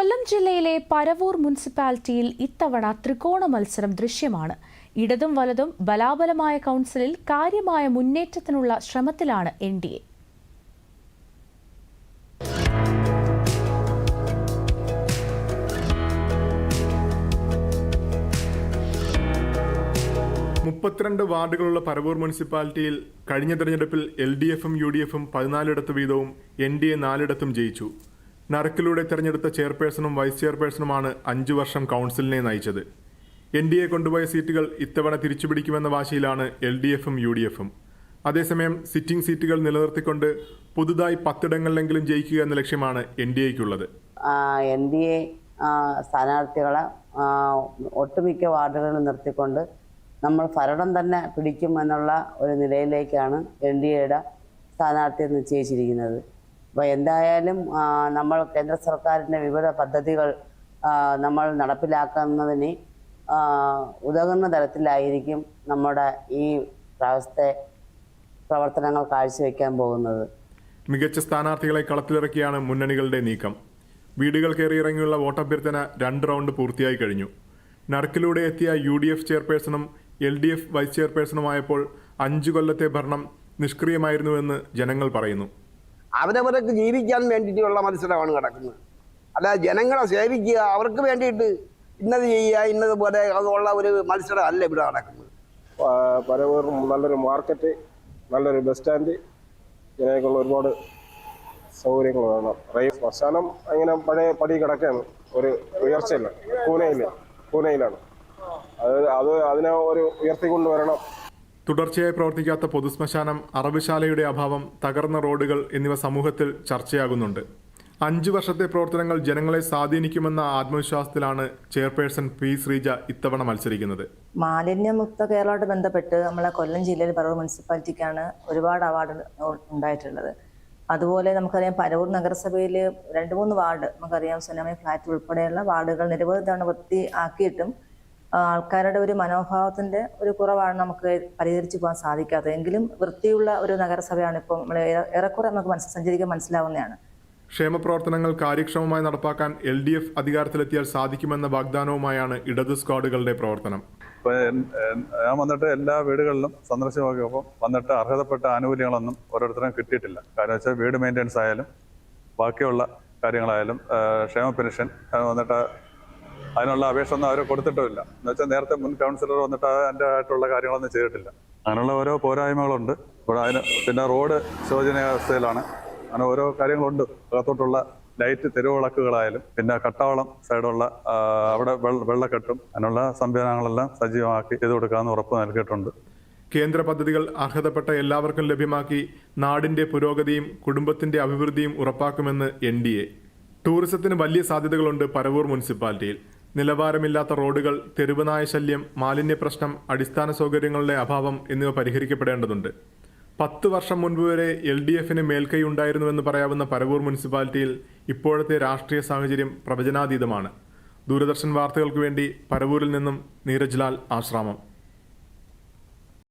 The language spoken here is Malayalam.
കൊല്ലം ജില്ലയിലെ പരവൂർ മുനിസിപ്പാലിറ്റിയിൽ ഇത്തവണ ത്രികോണ മത്സരം ദൃശ്യമാണ്. ഇടതും വലതും ബലാബലമായ കൗൺസിലിൽ കാര്യമായ മുന്നേറ്റത്തിനുള്ള ശ്രമത്തിലാണ് എൻ ഡി എ. മുപ്പത്തിരണ്ട് വാർഡുകളുള്ള പരവൂർ മുനിസിപ്പാലിറ്റിയിൽ കഴിഞ്ഞ തെരഞ്ഞെടുപ്പിൽ എൽ ഡി എഫും യു ഡി എഫും പതിനാലിടത്ത് വീതവും എൻ ഡി എ നാലിടത്തും ജയിച്ചു. നറുക്കിലൂടെ തെരഞ്ഞെടുത്ത ചെയർപേഴ്സണും വൈസ് ചെയർപേഴ്സണുമാണ് അഞ്ചു വർഷം കൗൺസിലിനെ നയിച്ചത്. എൻ ഡി എ കൊണ്ടുപോയ സീറ്റുകൾ ഇത്തവണ തിരിച്ചുപിടിക്കുമെന്ന വാശിയിലാണ് എൽ ഡി എഫും യു ഡി എഫും. അതേസമയം സിറ്റിംഗ് സീറ്റുകൾ നിലനിർത്തിക്കൊണ്ട് പുതുതായി പത്തിടങ്ങളിലെങ്കിലും ജയിക്കുക എന്ന ലക്ഷ്യമാണ് എൻ ഡി എക്കുള്ളത് എൻ ഡി എ സ്ഥാനാർത്ഥികളെ ഒട്ടുമിക്ക വാർഡുകളിൽ നിർത്തിക്കൊണ്ട് നമ്മൾ ഭരണം തന്നെ പിടിക്കും എന്നുള്ള ഒരു നിലയിലേക്കാണ് എൻ ഡി എയുടെ സ്ഥാനാർത്ഥിയെ നിശ്ചയിച്ചിരിക്കുന്നത്. അപ്പോൾ എന്തായാലും നമ്മൾ കേന്ദ്ര സർക്കാരിന്റെ വിവിധ പദ്ധതികൾ നമ്മൾ നടപ്പിലാക്കുന്നതിന് ഉതകുന്ന തരത്തിലായിരിക്കും നമ്മുടെ ഈ പ്രാവശ്യത്തെ പ്രവർത്തനങ്ങൾ കാഴ്ചവെക്കാൻ പോകുന്നത്. മികച്ച സ്ഥാനാർത്ഥികളെ കളത്തിലിറക്കിയാണ് മുന്നണികളുടെ നീക്കം. വീടുകൾ കയറിയിറങ്ങിയുള്ള വോട്ടഭ്യർത്ഥന രണ്ട് റൗണ്ട് പൂർത്തിയായി കഴിഞ്ഞു. നറുക്കിലൂടെ എത്തിയ യു ഡി എഫ് ചെയർപേഴ്സണും എൽ ഡി എഫ് വൈസ് ചെയർപേഴ്സണുമായപ്പോൾ അഞ്ചു കൊല്ലത്തെ ഭരണം നിഷ്ക്രിയമായിരുന്നുവെന്ന് ജനങ്ങൾ പറയുന്നു. അവരവർക്ക് ജീവിക്കാൻ വേണ്ടിയിട്ടുള്ള മത്സരമാണ് നടക്കുന്നത്. അല്ല ജനങ്ങളെ സേവിക്കുക അവർക്ക് വേണ്ടിയിട്ട് ഇന്നത് ചെയ്യുക ഇന്നത് പോലെ അതുള്ള ഒരു മത്സരം അല്ല ഇവിടെ നടക്കുന്നത്. പരവൂർ നല്ലൊരു മാർക്കറ്റ് നല്ലൊരു ബസ് സ്റ്റാൻഡ് ഇങ്ങനെയൊക്കെയുള്ള ഒരുപാട് സൗകര്യങ്ങൾ വേണം റെയിൽ ശ്മശാനം അങ്ങനെ പഴയ പടി കിടക്കുകയാണ്. ഒരു ഉയർച്ചയില്ല. പൂനെയിൽ പൂനെയിലാണ്. അത് അത് അതിനെ ഒരു ഉയർത്തിക്കൊണ്ടുവരണം. തുടർച്ചയായി പ്രവർത്തിക്കാത്ത പൊതുശ്മശാനം അറബിശാലയുടെ അഭാവം തകർന്ന റോഡുകൾ എന്നിവ സമൂഹത്തിൽ ചർച്ചയാകുന്നുണ്ട്. അഞ്ചു വർഷത്തെ പ്രവർത്തനങ്ങൾ ജനങ്ങളെ സ്വാധീനിക്കുമെന്ന ആത്മവിശ്വാസത്തിലാണ് ചെയർപേഴ്സൺ പി ശ്രീജ ഇത്തവണ മത്സരിക്കുന്നത്. മാലിന്യമുക്ത കേരളമായിട്ട് ബന്ധപ്പെട്ട് നമ്മളെ കൊല്ലം ജില്ലയിൽ പറവൂർ മുനിസിപ്പാലിറ്റിക്കാണ് ഒരുപാട് അവാർഡ് ഉണ്ടായിട്ടുള്ളത്. അതുപോലെ നമുക്കറിയാം പരവൂർ നഗരസഭയിൽ രണ്ട് മൂന്ന് വാർഡ് നമുക്കറിയാം സുനാമി ഫ്ലാറ്റ് ഉൾപ്പെടെയുള്ള വാർഡുകൾ നിരവധി തവണ വൃത്തി ആക്കിയിട്ടും ആ, ആൾക്കാരുടെ ഒരു മനോഭാവത്തിന്റെ ഒരു കുറവാണ് നമുക്ക് പരിഹരിച്ചു പോകാൻ സാധിക്കാത്തത്. എങ്കിലും വൃത്തിയുള്ള ഒരു നഗരസഭയാണ് ഇപ്പോൾ നമ്മൾ ഏറെ- ഏറെക്കുറെ നമുക്ക് മനസ്സിൽ സഞ്ചരിക്കാൻ മനസ്സിലാവുന്നതാണ്. ക്ഷേമ പ്രവർത്തനങ്ങൾ കാര്യക്ഷമമായി നടപ്പാക്കാൻ എൽ ഡി എഫ് അധികാരത്തിലെത്തിയാൽ സാധിക്കുമെന്ന വാഗ്ദാനവുമായാണ് ഇടതു സ്ക്വാഡുകളുടെ പ്രവർത്തനം. ഞാൻ വന്നിട്ട് എല്ലാ വീടുകളിലും സന്ദർശനം നോക്കിയപ്പോൾ വന്നിട്ട് അർഹതപ്പെട്ട ആനുകൂല്യങ്ങളൊന്നും ഓരോരുത്തരും കിട്ടിയിട്ടില്ല. കാരണം വെച്ചാൽ വീട് മെയിന്റെനൻസ് ആയാലും ബാക്കിയുള്ള കാര്യങ്ങളായാലും ക്ഷേമ പെൻഷൻ വന്നിട്ട് അതിനുള്ള അപേക്ഷ ഒന്നും അവർ കൊടുത്തിട്ടുമില്ല. എന്ന് വെച്ചാൽ നേരത്തെ മുൻ കൗൺസിലർ വന്നിട്ട് അതിന്റെ ആയിട്ടുള്ള കാര്യങ്ങളൊന്നും ചെയ്തിട്ടില്ല. അങ്ങനെയുള്ള ഓരോ പോരായ്മകളുണ്ട്. ഇവിടെ അതിന് പിന്നെ റോഡ് ശോചനീയാവസ്ഥയിലാണ്. അങ്ങനെ ഓരോ കാര്യങ്ങളുണ്ട്. അകത്തോട്ടുള്ള ലൈറ്റ് തെരുവിളക്കുകളായാലും പിന്നെ കട്ടാവളം സൈഡുള്ള അവിടെ വെള്ള- വെള്ളക്കെട്ടും അതിനുള്ള സംവിധാനങ്ങളെല്ലാം സജീവമാക്കി ചെയ്തു കൊടുക്കാമെന്ന് ഉറപ്പ് നൽകിയിട്ടുണ്ട്. കേന്ദ്ര പദ്ധതികൾ അർഹതപ്പെട്ട എല്ലാവർക്കും ലഭ്യമാക്കി നാടിന്റെ പുരോഗതിയും കുടുംബത്തിന്റെ അഭിവൃദ്ധിയും ഉറപ്പാക്കുമെന്ന് എൻ ടൂറിസത്തിന് വലിയ സാധ്യതകളുണ്ട് പരവൂർ മുനിസിപ്പാലിറ്റിയിൽ. നിലവാരമില്ലാത്ത റോഡുകൾ തെരുവുനായ ശല്യം മാലിന്യ പ്രശ്നം അടിസ്ഥാന സൗകര്യങ്ങളുടെ അഭാവം എന്നിവ പരിഹരിക്കപ്പെടേണ്ടതുണ്ട്. പത്ത് വർഷം മുൻപ് വരെ എൽ ഡി എഫിന് മേൽക്കൈ ഉണ്ടായിരുന്നുവെന്ന് പറയാവുന്ന പരവൂർ മുനിസിപ്പാലിറ്റിയിൽ ഇപ്പോഴത്തെ രാഷ്ട്രീയ സാഹചര്യം പ്രവചനാതീതമാണ്. ദൂരദർശൻ വാർത്തകൾക്ക് വേണ്ടി പരവൂരിൽ നിന്നും നീരജ്ലാൽ ആശ്രാമം.